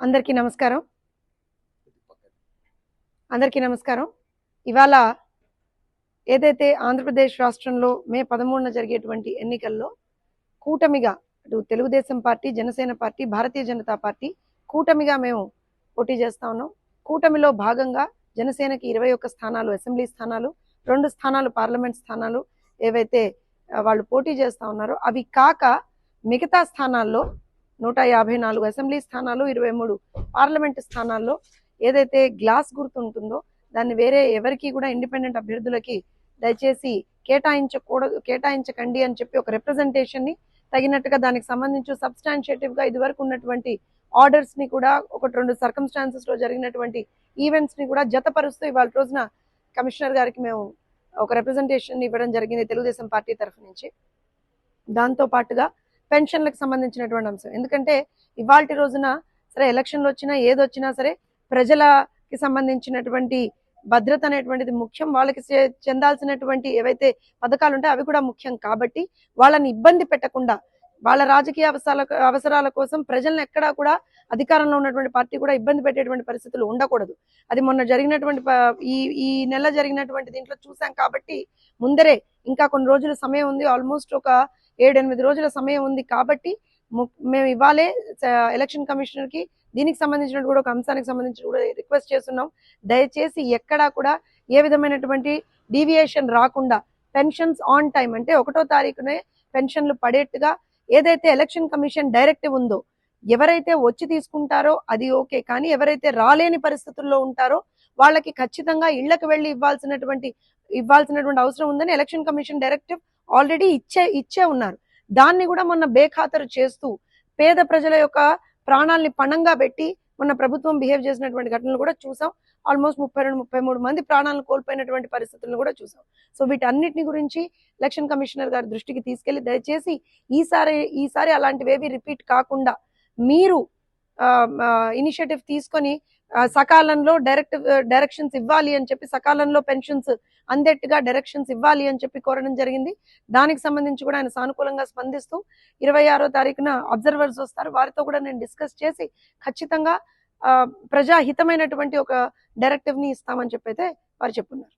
అందరికీ నమస్కారం. అందరికీ నమస్కారం. ఇవాళ ఏదైతే ఆంధ్రప్రదేశ్ రాష్ట్రంలో మే పదమూడున జరిగేటువంటి ఎన్నికల్లో కూటమిగా అటు Telugu Desam party Janasena party Bharatiya Janata party కూటమిగా మేము పోటీ చేస్తా ఉన్నాం. కూటమిలో భాగంగా జనసేనకి ఇరవై ఒక్క స్థానాలు అసెంబ్లీ స్థానాలు రెండు స్థానాలు పార్లమెంట్ స్థానాలు ఏవైతే వాళ్ళు పోటీ చేస్తా ఉన్నారో అవి కాక మిగతా స్థానాల్లో నూట యాభై నాలుగు అసెంబ్లీ స్థానాలు ఇరవై మూడు పార్లమెంట్ స్థానాల్లో ఏదైతే గ్లాస్ గుర్తు ఉంటుందో దాన్ని వేరే ఎవరికి కూడా ఇండిపెండెంట్ అభ్యర్థులకి దయచేసి కేటాయించకూడదు కేటాయించకండి అని చెప్పి ఒక రిప్రజెంటేషన్ని తగినట్టుగా దానికి సంబంధించి సబ్స్టాన్షియేటివ్గా ఇదివరకు ఉన్నటువంటి ఆర్డర్స్ని కూడా ఒకటి రెండు సర్కమ్స్టాన్సెస్లో జరిగినటువంటి ఈవెంట్స్ని కూడా జతపరుస్తూ ఇవాళ రోజున కమిషనర్ గారికి మేము ఒక రిప్రజెంటేషన్ ఇవ్వడం జరిగింది తెలుగుదేశం పార్టీ తరఫు నుంచి. దాంతో పాటుగా పెన్షన్లకు సంబంధించినటువంటి అంశం. ఎందుకంటే ఇవాళ రోజున సరే ఎలక్షన్లు వచ్చినా ఏదొచ్చినా సరే ప్రజలకి సంబంధించినటువంటి భద్రత అనేటువంటిది ముఖ్యం. వాళ్ళకి చెందాల్సినటువంటి ఏవైతే పథకాలు ఉంటాయో అవి కూడా ముఖ్యం. కాబట్టి వాళ్ళని ఇబ్బంది పెట్టకుండా వాళ్ళ రాజకీయ అవసరాల అవసరాల కోసం ప్రజలను ఎక్కడా కూడా అధికారంలో ఉన్నటువంటి పార్టీ కూడా ఇబ్బంది పెట్టేటువంటి పరిస్థితులు ఉండకూడదు. అది మొన్న జరిగినటువంటి ఈ ఈ నెల జరిగినటువంటి దీంట్లో చూసాం కాబట్టి ముందరే ఇంకా కొన్ని రోజులు సమయం ఉంది. ఆల్మోస్ట్ ఒక ఏడెనిమిది రోజుల సమయం ఉంది కాబట్టి మేము ఇవ్వాలే ఎలక్షన్ కమిషనర్కి దీనికి సంబంధించిన కూడా ఒక అంశానికి సంబంధించి కూడా రిక్వెస్ట్ చేస్తున్నాం. దయచేసి ఎక్కడా కూడా ఏ విధమైనటువంటి డీవియేషన్ రాకుండా పెన్షన్స్ ఆన్ టైం అంటే ఒకటో తారీఖునే పెన్షన్లు పడేట్టుగా ఏదైతే ఎలక్షన్ కమిషన్ డైరెక్టివ్ ఉందో ఎవరైతే వచ్చి తీసుకుంటారో అది ఓకే కానీ ఎవరైతే రాలేని పరిస్థితుల్లో ఉంటారో వాళ్ళకి ఖచ్చితంగా ఇళ్ళకు వెళ్ళి ఇవ్వాల్సినటువంటి ఇవ్వాల్సినటువంటి అవసరం ఉందని ఎలక్షన్ కమిషన్ డైరెక్టివ్ ఆల్రెడీ ఇచ్చే ఇచ్చే ఉన్నారు. దాన్ని కూడా మొన్న బేఖాతరు చేస్తూ పేద ప్రజల యొక్క ప్రాణాల్ని పణంగా పెట్టి మొన్న ప్రభుత్వం బిహేవ్ చేసినటువంటి ఘటనలు కూడా చూసాం. ఆల్మోస్ట్ ముప్పై రెండు ముప్పై మూడు మంది ప్రాణాలను కోల్పోయినటువంటి పరిస్థితులను కూడా చూసాం. సో వీటన్నిటిని గురించి ఎలక్షన్ కమిషనర్ గారి దృష్టికి తీసుకెళ్ళి దయచేసి ఈసారి ఈసారి అలాంటివేవి రిపీట్ కాకుండా మీరు ఇనిషియేటివ్ తీసుకొని సకాలంలో డైరెక్ట్ డైరెక్షన్స్ ఇవ్వాలి అని చెప్పి సకాలంలో పెన్షన్స్ అందేట్టుగా డైరెక్షన్స్ ఇవ్వాలి అని చెప్పి కోరడం జరిగింది. దానికి సంబంధించి కూడా ఆయన సానుకూలంగా స్పందిస్తూ ఇరవై ఆరో తారీఖున అబ్జర్వర్స్ వస్తారు. వారితో కూడా నేను డిస్కస్ చేసి ఖచ్చితంగా ఆ, ప్రజాహితమైనటువంటి ఒక డైరెక్టివ్ని ఇస్తామని చెప్పి అయితే వారు చెప్పున్నారు.